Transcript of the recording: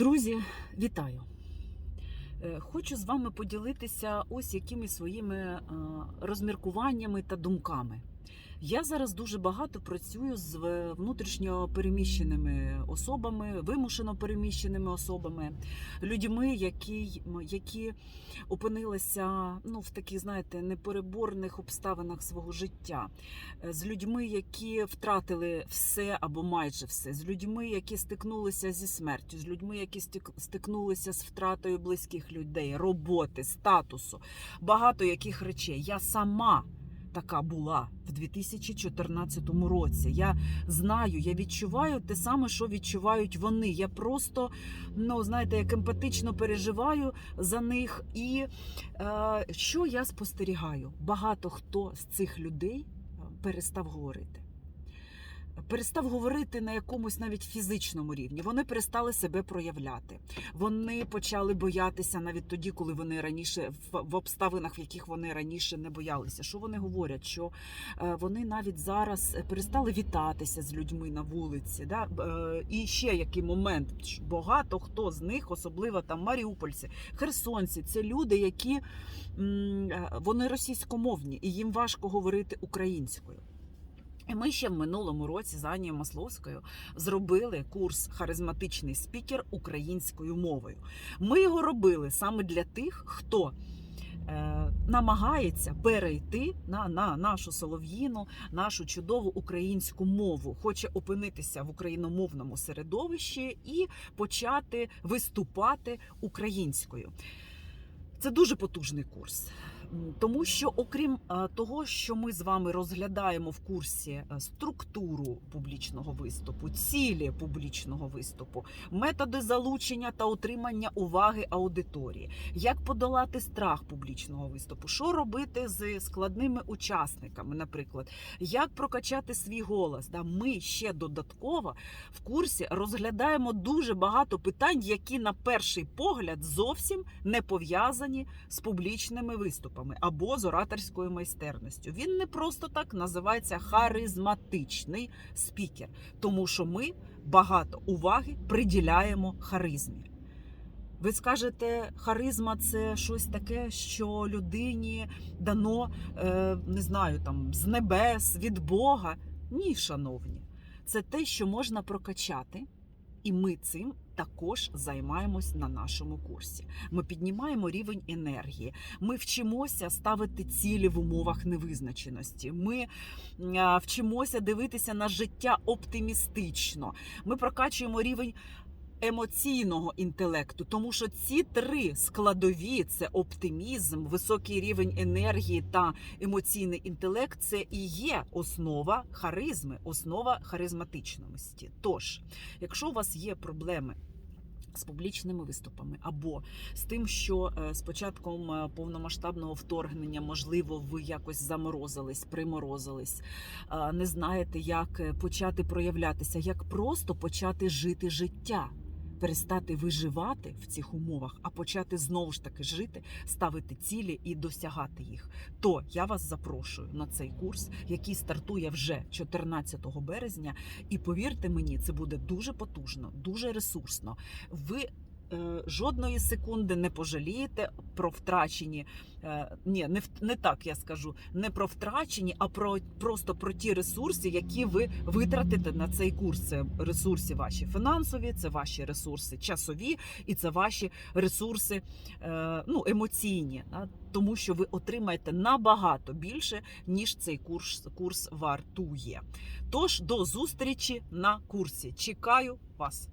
Друзі, вітаю! Е, Хочу з вами поділитися ось якими своїми розміркуваннями та думками. Я зараз дуже багато працюю з внутрішньо переміщеними особами, вимушено переміщеними особами, людьми, які, які опинилися ну, в таких, знаєте, непереборних обставинах свого життя, Е, з людьми, які втратили все або майже все, з людьми, які стикнулися зі смертю, з людьми, які стик- стикнулися з втратою близьких людей, роботи, статусу, багато яких речей. Я сама. Така була в 2014 році. Я знаю, я відчуваю те саме, що відчувають вони. Я просто, ну знаєте, як емпатично переживаю за них. І е, що я спостерігаю? Багато хто з цих людей е, перестав говорити. Перестав говорити на якомусь навіть фізичному рівні. Вони перестали себе проявляти. Вони почали боятися навіть тоді, коли вони раніше в, обставинах, в яких вони раніше не боялися. Що вони говорять? Що е, вони навіть зараз перестали вітатися з людьми на вулиці. Да? Е, і ще який момент багато хто з них, особливо там маріупольці, херсонці, це люди, які е, вони російськомовні, і їм важко говорити українською. І ми ще в минулому році з Анією Масловською зробили курс харизматичний спікер українською мовою. Ми його робили саме для тих, хто е, намагається перейти на, на нашу солов'їну, нашу чудову українську мову, хоче опинитися в україномовному середовищі і почати виступати українською. Це дуже потужний курс. Тому що, окрім е, того, що ми з вами розглядаємо в курсі е, структуру публічного виступу, цілі публічного виступу, методи залучення та утримання уваги аудиторії, як подолати страх публічного виступу, що робити з складними учасниками, наприклад, як прокачати свій голос. Ми ще додатково в курсі розглядаємо дуже багато питань, які на перший погляд зовсім не пов'язані з публічними виступами або з ораторською майстерністю. Він не просто так називається харизматичний спікер, тому що ми багато уваги приділяємо харизмі. Ви скажете, харизма це щось таке, що людині дано, е, не знаю, там з небес, від Бога. Ні, шановні, це те, що можна прокачати, і ми цим також займаємось на нашому курсі. Ми піднімаємо рівень енергії, ми вчимося ставити цілі в умовах невизначеності. Ми вчимося дивитися на життя оптимістично. Ми прокачуємо рівень. Емоційного інтелекту, тому що ці три складові це оптимізм, високий рівень енергії та емоційний інтелект це і є основа харизми, основа харизматичності. Тож, якщо у вас є проблеми з публічними виступами, або з тим, що е, з початком е, повномасштабного вторгнення, можливо, ви якось заморозились, приморозились, е, не знаєте, як почати проявлятися, як просто почати жити життя. Перестати виживати в цих умовах, а почати знову ж таки жити, ставити цілі і досягати їх. То я вас запрошую на цей курс, який стартує вже 14 березня. І повірте мені, це буде дуже потужно, дуже ресурсно. Ви жодної секунди не пожалієте про втрачені. Е, ні, не не так я скажу, не про втрачені, а про просто про ті ресурси, які ви витратите на цей курс. Це ресурси ваші фінансові, це ваші ресурси часові, і це ваші ресурси е, ну, емоційні, тому що ви отримаєте набагато більше, ніж цей курс, курс вартує. Тож до зустрічі на курсі. Чекаю вас.